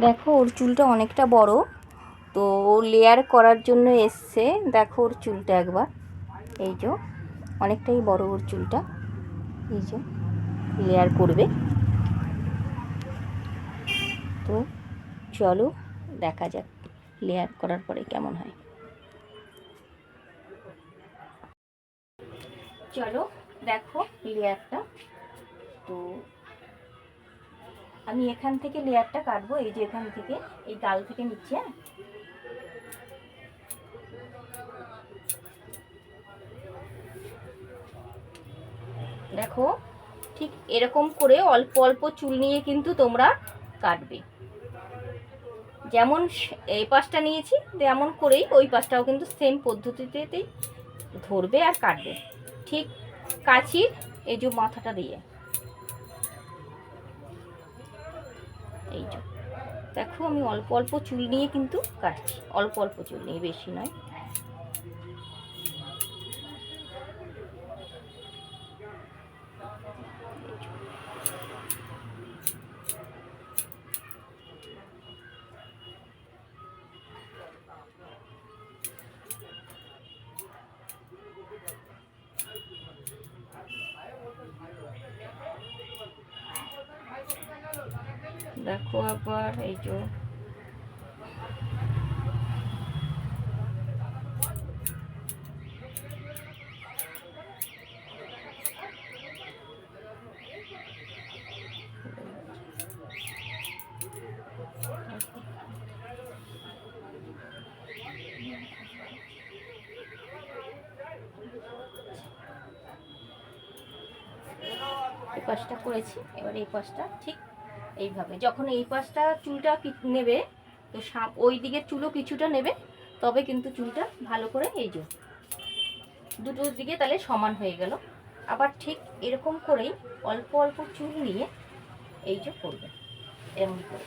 দেখো, ওর চুলটা অনেকটা বড়। তো ও লেয়ার করার জন্য এসছে। দেখো ওর চুলটা একবার। এই যে, অনেকটাই বড় ওর চুলটা। এই যে লেয়ার করবে। তো চলো, দেখা যাক লেয়ার করার পরে কেমন হয়। চলো, দেখো লেয়ারটা তো আমি এখান থেকে লেয়ারটা কাটবো, এই যে এখান থেকে, এই গাল থেকে নিচ্ছে হ্যাঁ? দেখো, ঠিক এরকম করে অল্প অল্প চুল নিয়ে কিন্তু তোমরা কাটবে। যেমন এই পাশটা নিয়েছি, তেমন করেই ওই পাশটাও কিন্তু সেম পদ্ধতিতেই ধরবে আর কাটবে। ঠিক কাছির এই যে মাথাটা দিয়ে। এই যে। দেখো, আমি অল্প অল্প চুল নিয়ে কিন্তু কাটছি। অল্প অল্প চুল নিয়ে, বেশি নয়। দেখো আবার এই যে। এই পাশটা করেছি এবার এই পাশটা ঠিক এইভাবে। যখন এই পাশটা চুলটা নেবে, তো সাপ ওই দিকের চুলও কিছুটা নেবে, তবে কিন্তু চুলটা ভালো করে এই যে দুটো দিকে তাহলে সমান হয়ে গেল। আবার ঠিক এরকম করেই অল্প অল্প চুল নিয়ে এই যে করবে, এরকম করে।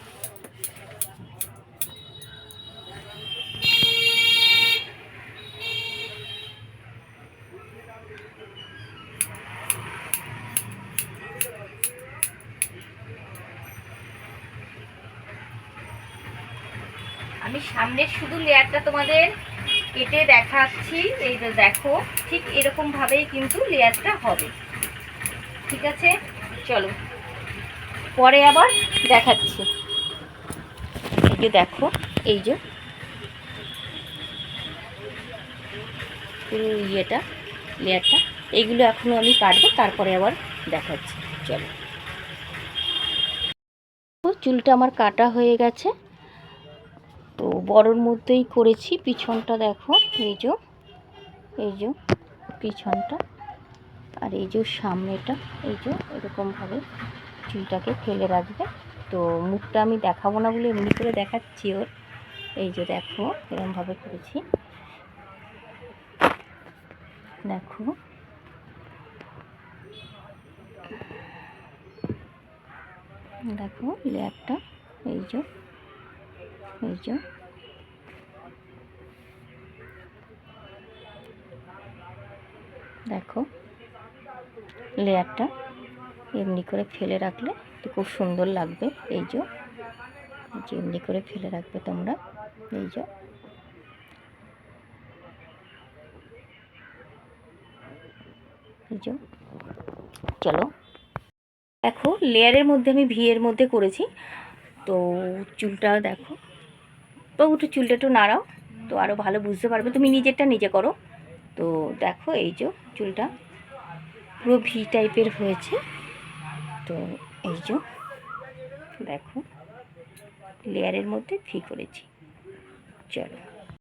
আমি সামনের শুধু লেয়ারটা তোমাদের কেটে দেখাচ্ছি, এই যে দেখো, ঠিক এরকম ভাবেই কিন্তু লেয়ারটা হবে। ঠিক আছে? চলো। পরে আবার দেখাচ্ছি। এই যে দেখো, এই যে। পুরো ইয়েটা, লেয়ারটা, এইগুলো এখনও আমি কাটবো, তারপরে আবার দেখাচ্ছি। চলো। চুলটা আমার কাটা হয়ে গেছে। বড়োর মধ্যেই করেছি, পিছনটা দেখো, এই যে এই যে, পিছনটা, আর এই যে সামনেটা, এই যে, এরকমভাবে চুলটাকে ফেলে রাখবে। তো মুখটা আমি দেখাবো না বলে এমনি করে দেখাচ্ছি ওর। এই যে দেখো, এরকমভাবে করেছি। দেখো। দেখো, লেয়ারটা, এই যে এই যে। দেখো, লেয়ারটা এমনি করে ফেলে রাখলে খুব সুন্দর লাগবে। এই যে এমনি করে ফেলে রাখবে তোমরা। এই এই যে। চলো। দেখো, লেয়ারের মধ্যে আমি ভিয়ের মধ্যে করেছি। তো চুলটা দেখো। তো একটু চুলটা একটু নাড়াও, তো আরও ভালো বুঝতে পারবে। তুমি নিজেরটা নিজে করো। তো দেখো এই যে চুলটা পুরো ভি টাইপের হয়েছে। তো এই যে দেখো লেয়ারের মধ্যে ভি করেছি। চলো।